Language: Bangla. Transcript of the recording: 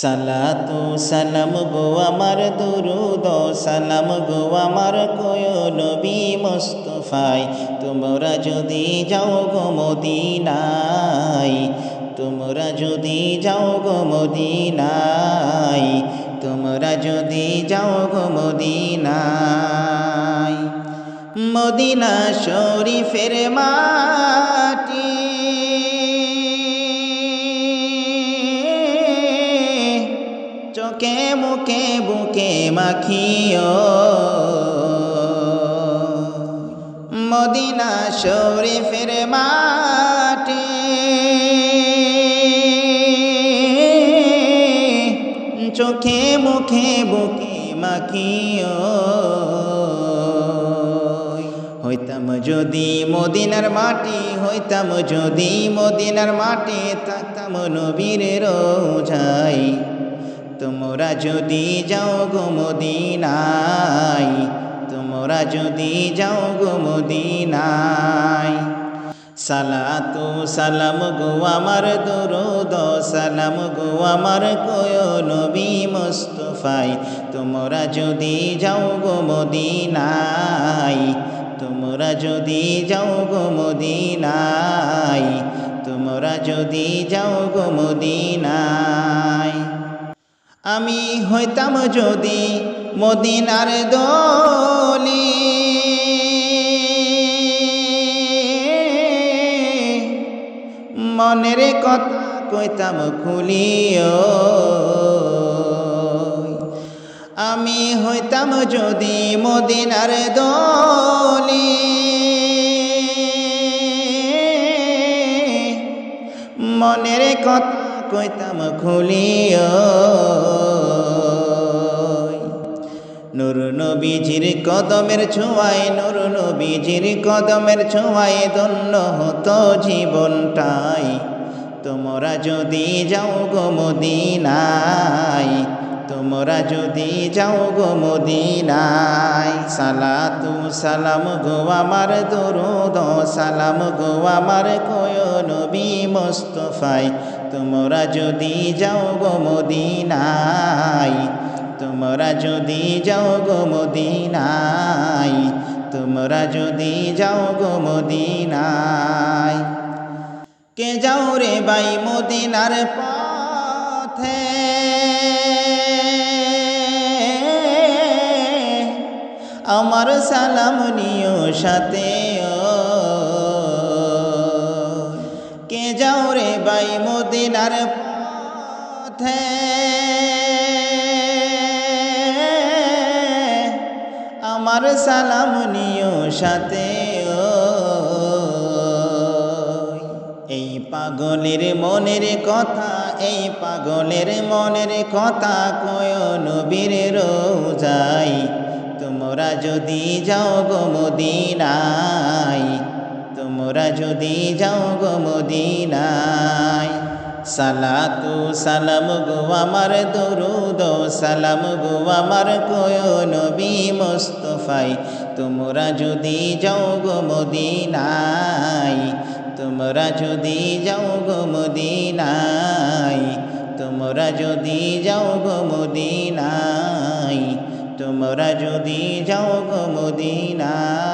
সালাতু সালাম গো আমার দুরুদ, সালাম গো আমার কয় নবী মুস্তফাই, তোমরা যদি যাও গো মদিনায়, তোমরা যদি যাও গো মদিনায়, তোমরা যদি যাও গো মদিনায়। মদিনা শরীফের মাটি চোখে মুখে বুকে মাখিও? মদিনা শরীফের মাটি। চোখে মুখে বুকে মাখিও। হইতাম যদি মদিনার মাটি, হইতাম যদি মদিনার মাটি, থাকতাম নবীর রোজাই তোমরা যদি যাও গো মদিনাই তোমরা যদি যাও গো মদিনাই সালাতু সালাম গো আমার দরুদ, সালাম গো আমার কয় নবী মুস্তফাই। তোমরা যদি যাও গো মদিনাই তোমরা যদি যাও গো মদিনাই তোমরা যদি যাও গো মদিনাই আমি হইতাম যদি মদিনার দলি। মনের কথা কইতাম খুলিও। আমি হইতাম যদি মদিনার দলি। মনের কথা কইতাম খুলিও নুর নবীজির কদমের ছোঁয়ায়, নুর নবীজির কদমের ছোঁয়ায় ধন্য হতো জীবনটাই। তোমরা যদি যাও গো মদিনায়, তোমরা যদি যাও গো মদিনায়, সালাতু সালাম গো আমার দরুদ, সালাম গো আমার কয় নবী মুস্তফাই তোমরা যদি যাও গো মদিনায়, তোমরা যদি যাও গো মদিনায়, তোমরা যদি যাও গো মদিনায়। কে যাও রে বাই মদিনার পথে? আমার সালাম নিও সাথে। বাই মদিনার পথে। আমার সালাম নিও সাথে এই পাগলের মনের কথা, এই পাগলের মনের কথা কয় নবীর রোজাই তোমরা যদি যাও গো মদিনায় তোমরা যদি যাও গো মদিনায়, সালাতু সালাম গো আমার দরুদ, সালাম গো আমার কয় নবী মুস্তফাই। তোমরা যদি যাও গো মদিনায়, তোমরা যদি যাও গো মদিনায়, তোমরা যদি যাও গো মদিনায়, তোমরা যদি যাও গো মদিনায়।